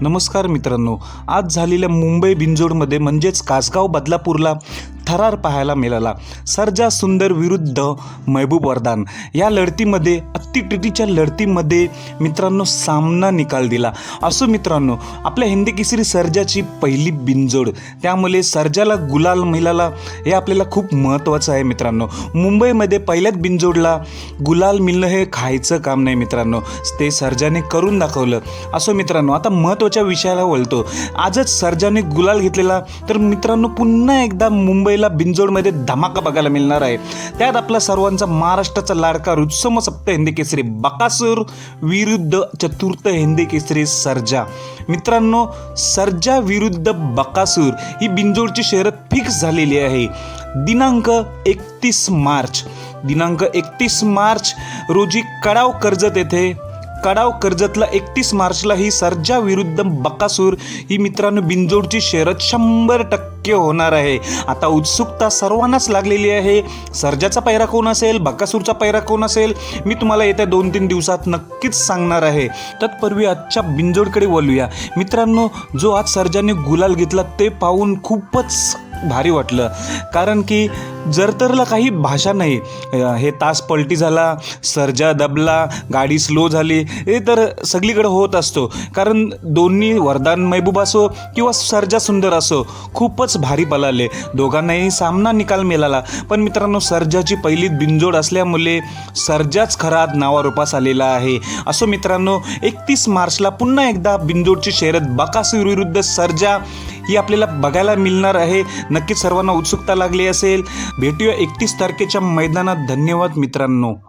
नमस्कार मित्रांनो आज झालेल्या मुंबई बिंजोडमध्ये म्हणजेच कासगाव बदलापूरला थरार पाहायला मिळाला. सर्जा सुंदर विरुद्ध महबूब वरदान. या लढतीमध्ये अत्तिटिटीच्या लढतीमध्ये मित्रांनो सामना निकाल दिला. असो मित्रांनो आपल्या हिंदी केसरी सर्जाची पहिली बिंजोड त्यामुळे सर्जाला गुलाल मिळाला हे आपल्याला खूप महत्त्वाचं आहे मित्रांनो. मुंबईमध्ये पहिल्याच बिंजोडला गुलाल मिळणं हे खायचं काम नाही मित्रांनो. ते सर्जाने करून दाखवलं. असो मित्रांनो आता महत्त्वाच्या विषयाला वळतो. आजच सर्जाने गुलाल घेतलेला तर मित्रांनो पुन्हा एकदा मुंबई जुलैला बिंजोडमध्ये धमाका बघायला मिळणार आहे. त्यात आपला सर्वांचा महाराष्ट्राचा लाडका रुत्सम सप्त हिंदी केसरी बकासूर विरुद्ध चतुर्थ हिंदी केसरी सर्जा. मित्रांनो सर्जा विरुद्ध बकासूर ही बिंजोडची शर्यत फिक्स झालेली आहे. दिनांक एकतीस मार्च. दिनांक एकतीस मार्च रोजी कडाव कर्जत येथे कडाव कर्जतला एकतीस मार्चला ही सर्जा विरुद्ध बकासूर ही मित्रांनो बिंजोडची शर्यत शंभर टक्के होणार आहे. आता उत्सुकता सर्वांनाच लागलेली आहे. सर्जाचा पैरा कोण असेल? बकासूरचा पैरा कोण असेल? मी तुम्हाला येत्या दोन तीन दिवसात नक्कीच सांगणार आहे. तत्पूर्वी आजच्या बिंजोडकडे वळूया. मित्रांनो जो आज सर्जाने गुलाल घेतला ते पाहून खूपच भारी वाटलं. कारण की जरतरला काही भाषा नाही हे तास पलटी झाला सर्जा दबला गाडी स्लो झाली हे तर सगळीकडे होत असतो. कारण दोन्ही वरदान महबूब असो किंवा सर्जा सुंदर असो खूपच भारी पलाले दोघांनाही सामना निकाल मिळाला. पण मित्रांनो सर्जाची पहिली बिंजोड असल्यामुळे सर्जाच खरा नावारूपास आलेला आहे. असो मित्रांनो एकतीस मार्चला पुन्हा एकदा बिंजोडची शर्यत बकासूर विरुद्ध सर्जा ही आपल्याला बघायला मिळणार आहे. नक्कीच सर्वांना उत्सुकता लागली असेल. भेटूया एकतीस तारखेच्या मैदानात. धन्यवाद मित्रांनो.